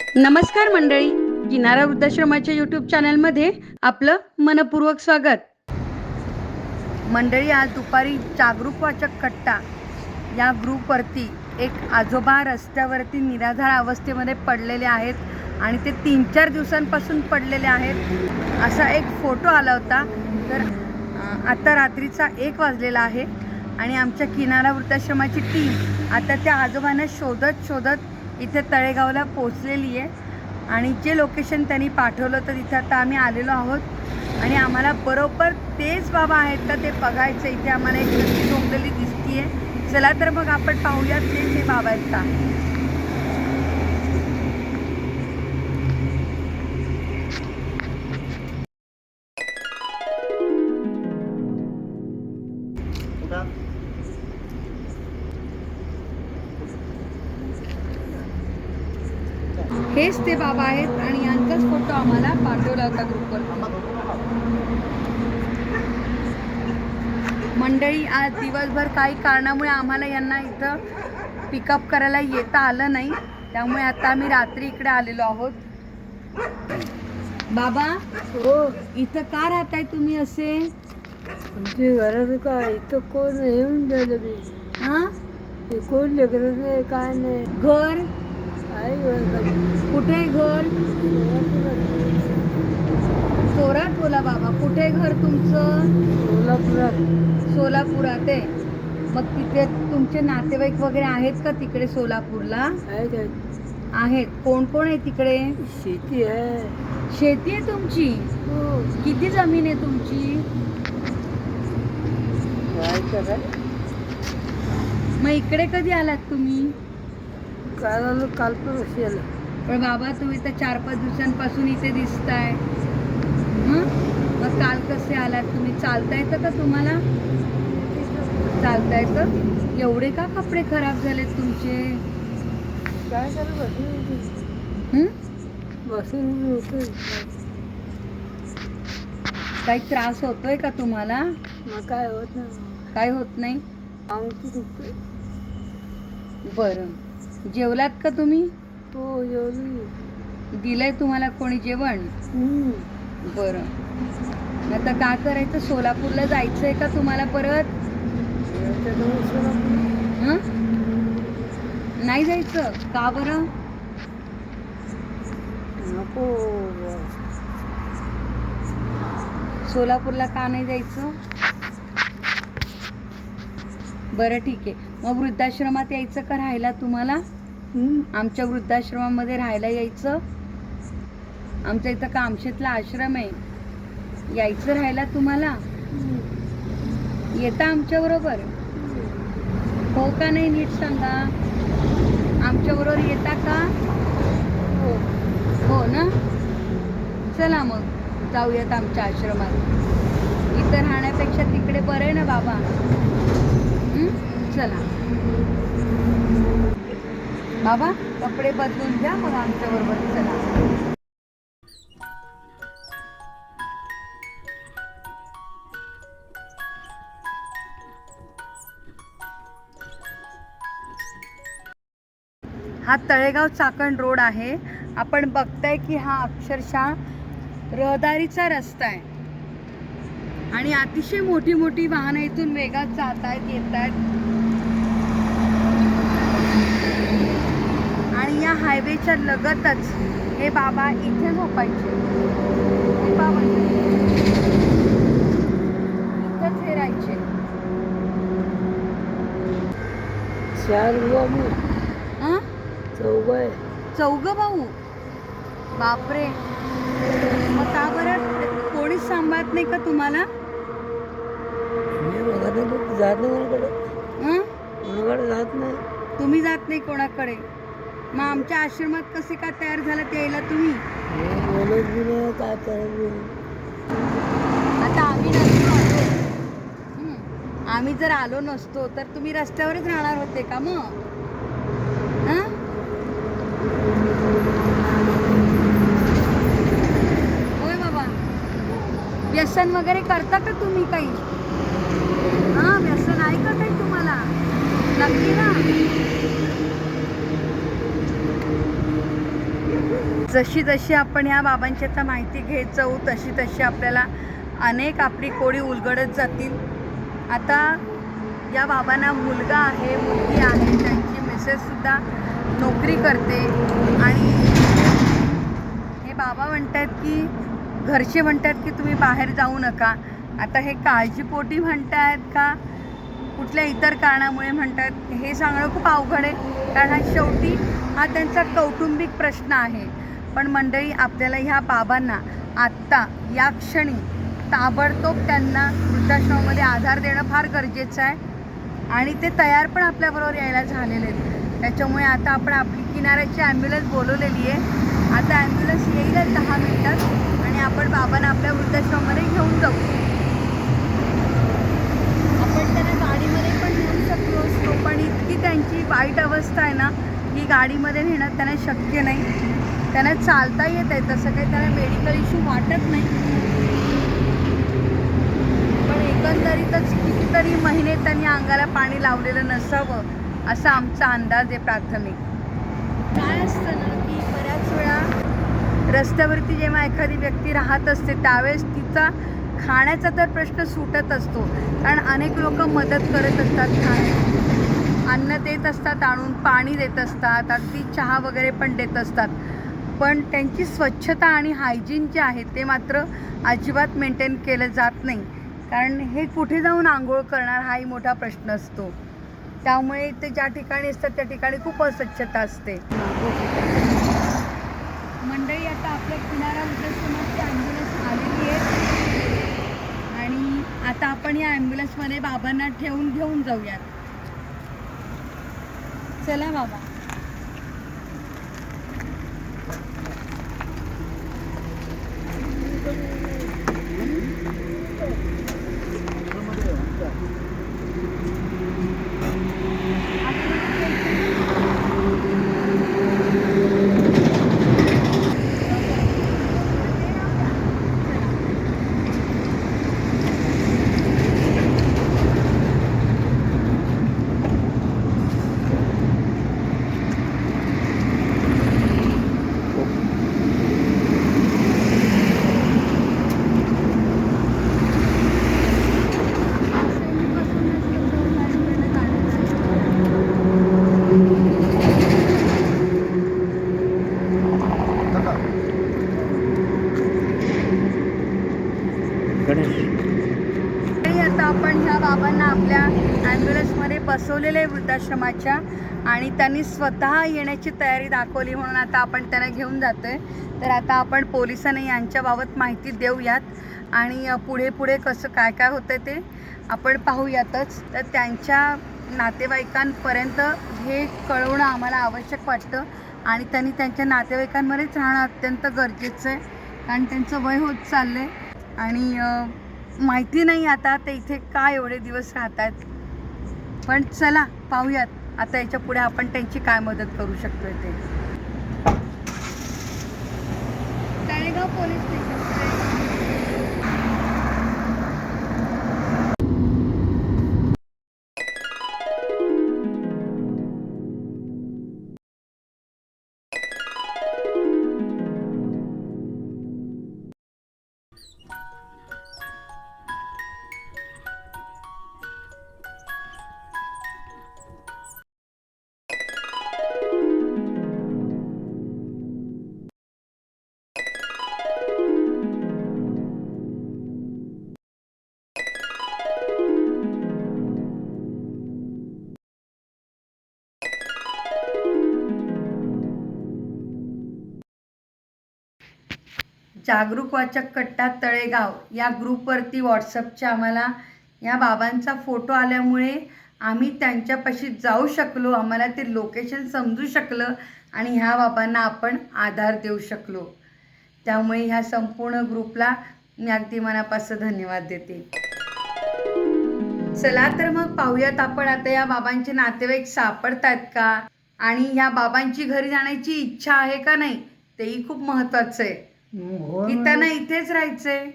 नमस्कार मंडळी. किनारा वृद्धाश्रमाच्या यूट्यूब चॅनलमध्ये आपलं मनपूर्वक स्वागत. मंडळी आज दुपारी जागरूक वाचक कट्टा या ग्रुपवरती एक आजोबा रस्त्यावरती निराधार अवस्थेमध्ये पडलेले आहेत आणि ते तीन चार दिवसांपासून पडलेले आहेत. असा एक फोटो आला होता. तर आता रात्रीचा एक वाजलेला आहे आणि आमच्या किनारा वृद्धाश्रमाची टीम आता त्या आजोबांना शोधत शोधत इथे तळेगावला पोचलेली आहे. आणि जे लोकेशन त्यांनी पाठवलं तर तिथे आता आम्ही आलेलो आहोत. आणि आम्हाला बरोबर तेच बाबा आहेत का ते बघायचं. इथे आम्हाला एक व्यक्ती झोपलेली दिसतीये. चला तर मग आपण पाहूयात तेच हे बाबा आहेत का. हेच ते बाबा आहेत आणि यांचाच फोटो आम्हाला पाठवला होता ग्रुपवर मंडळी आज दिवसभर काही कारणामुळे आम्हाला यांना इथं पिकअप करायला येता आलं नाही. त्यामुळे आता आम्ही रात्री इकडे आलेलो आहोत. बाबा हो. इथं का राहताय तुम्ही असे? आमची घरात काय? इथं कोण येऊन झालं मी हा? कोण नाही काय नाही. घर? कुठे घर? जोरात बोला बाबा कुठे घर तुमचं? सोलापुरात. सोलापुरात आहे. मग तिथे तुमचे नातेवाईक वगैरे आहेत का तिकडे सोलापूरला? आहेत कोण कोण आहे तिकडे? शेती आहे. शेती आहे तुमची? हो. किती जमीन आहे तुमची? मग इकडे कधी आलात तुम्ही? काल आलो काल पण आलं पण बाबा तुम्ही तर चार पाच दिवसांपासून इथे दिसताय. हं? मग काल कसे आलात तुम्ही? चालता येतं का तुम्हाला? चालता येतं एवढे का कपडे खराब झालेत तुमचे? काय करा बसून? बसून काही त्रास होतोय का तुम्हाला? मग काय होत नाही. काय होत नाही? बरं. जेवलात का तुम्ही? हो जेवली. दिलंय तुम्हाला कोणी जेवण. बरं. आता का करायचं? सोलापूरला जायचंय का तुम्हाला परत. हं? नाही जायचं? का बरं? नको. सोलापूरला का नाही जायचं? बरं ठीक आहे. मग वृद्धाश्रमात यायचं का राहायला तुम्हाला. आमच्या वृद्धाश्रमामध्ये राहायला यायचं. आमच्या इथं कामशेतला आश्रम आहे. यायचं राहायला तुम्हाला? येता आमच्या बरोबर हो का नाही नीट सांगा. आमच्या बरोबर येता का? हो. हो ना? चला मग. जाऊयात आमच्या आश्रमात. इथं राहण्यापेक्षा तिकडे बरं आहे ना बाबा? चला. बाबा कपडे बदलून घ्या मग आमच्या बरोबर चला. हा तळेगाव चाकण रोड आहे. आपण बघताय की हा अक्षरशः रहदारीचा रस्ता आहे. आणि अतिशय मोठी मोठी वाहनं इथून वेगात जात आहेत येत आहेत आणि या हायवेच्या लगतच हे बाबा इथे झोपायचे. हे बाबा इथंच हे राहायचे. चौघ भाऊ? बापरे. मग का बरं? कोणीच सांभाळत नाही का तुम्हाला? हं? जात नाही. तुम्ही जात नाही कोणाकडे. मग आमच्या आश्रमात कसे का तयार झालात यायला तुम्ही? आता आम्ही नसतो. आलो हं. आम्ही जर आलो नसतो तर तुम्ही रस्त्यावरच राहणार होते का मग? हं? होय बाबा. व्यसन वगैरे करता का तुम्ही काही? हा व्यसन आहे का काही तुम्हाला? नक्की ना? जशी जशी आपण ह्या बाबांची आता माहिती घेत जाऊ तशी तशी आपल्याला अनेक आपली कोळी उलगडत जातील. आता या बाबांना मुलगा आहे मुलगी आहे त्यांची मिसेससुद्धा नोकरी करते. आणि हे बाबा म्हणतात की घरचे म्हणतात की तुम्ही बाहेर जाऊ नका. आता हे काळजीपोटी म्हणतायत का कुठल्या इतर कारणामुळे म्हणतात हे सांगणं खूप अवघड आहे. कारण हा शेवटी हा त्यांचा कौटुंबिक प्रश्न आहे. पण मंडळी आपल्याला ह्या बाबांना आत्ता या क्षणी ताबडतोब त्यांना वृद्धाश्रमामध्ये आधार देणं फार गरजेचं आहे. आणि ते तयार पण आपल्याबरोबर यायला झालेले आहेत. त्याच्यामुळे आता आपण आपली किनाऱ्याची ॲम्ब्युलन्स बोलवलेली आहे. आता ॲम्ब्युलन्स येईलच दहा मिनिटात आणि आपण बाबांना आपल्या वृद्धाश्रमामध्ये घेऊन जाऊ. आपण त्यांना गाडीमध्ये पण नेऊ शकलो असतो पण इतकी त्यांची वाईट अवस्था आहे ना की गाडीमध्ये नेणं त्यांना शक्य नाही. त्यांना चालता येत आहे. तसं काही त्यांना मेडिकल इश्यू वाटत नाही. पण एकंदरीतच कितीतरी महिने त्यांनी अंगाला पाणी लावलेलं नसावं असा आमचा अंदाज आहे प्राथमिक. काय असतं ना की बऱ्याच वेळा रस्त्यावरती जेव्हा एखादी व्यक्ती राहत असते त्यावेळेस तिचा खाण्याचा तर प्रश्न सुटत असतो. कारण अनेक लोक मदत करत असतात खाण्या अन्न देत असतात आणून पाणी देत असतात अगदी चहा वगैरे पण देत असतात. पण त्यांची स्वच्छता आणि हायजीन जे आहे ते मात्र अजिबात मेंटेन केलं जात नाही. कारण हे कुठे जाऊन आंघोळ करणार हाही मोठा प्रश्न असतो. त्यामुळे ते ज्या ठिकाणी असतात त्या ठिकाणी खूप अस्वच्छता असते. मंडळी आता आपल्या किनारा वृद्धाश्रमाची ॲम्ब्युलन्स आलेली आहे. आणि आता आपण या ॲम्ब्युलन्समध्ये बाबांना ठेवून घेऊन जाऊयात. चला बाबा. तरी आता आपण ह्या बाबांना आपल्या ॲम्ब्युलन्समध्ये बसवलेलं आहे वृद्धाश्रमाच्या आणि त्यांनी स्वतः येण्याची तयारी दाखवली म्हणून आता आपण त्यांना घेऊन जातो आहे तर आता आपण पोलिसांना यांच्याबाबत माहिती देऊयात. आणि पुढे पुढे कसं काय काय होतं ते आपण पाहूयातच. तर त्यांच्या नातेवाईकांपर्यंत हे कळवणं आम्हाला आवश्यक वाटतं. आणि त्यांनी त्यांच्या नातेवाईकांमध्येच राहणं अत्यंत गरजेचं आहे. कारण त्यांचं वय होत चाललं आहे आणि माहिती नाही आता ते इथे काय एवढे दिवस राहतात पण चला पाहूयात. आता याच्यापुढे आपण त्यांची काय मदत करू शकतोय ते. तळेगाव पोलीस जागरूक वाचक कट्टा तळेगाव या ग्रुपवरती व्हॉट्सअपच्या आम्हाला या बाबांचा फोटो आल्यामुळे आम्ही त्यांच्यापाशी जाऊ शकलो आम्हाला ते लोकेशन समजू शकलं आणि ह्या बाबांना आपण आधार देऊ शकलो. त्यामुळे ह्या संपूर्ण ग्रुपला मी अगदी मनापासून धन्यवाद देते. चला तर मग पाहूयात आपण आता या बाबांचे नातेवाईक सापडतात का? आणि ह्या बाबांची घरी जाण्याची इच्छा आहे का नाही? तेही खूप महत्त्वाचं आहे. हो की त्यांना इथेच राहायचंय.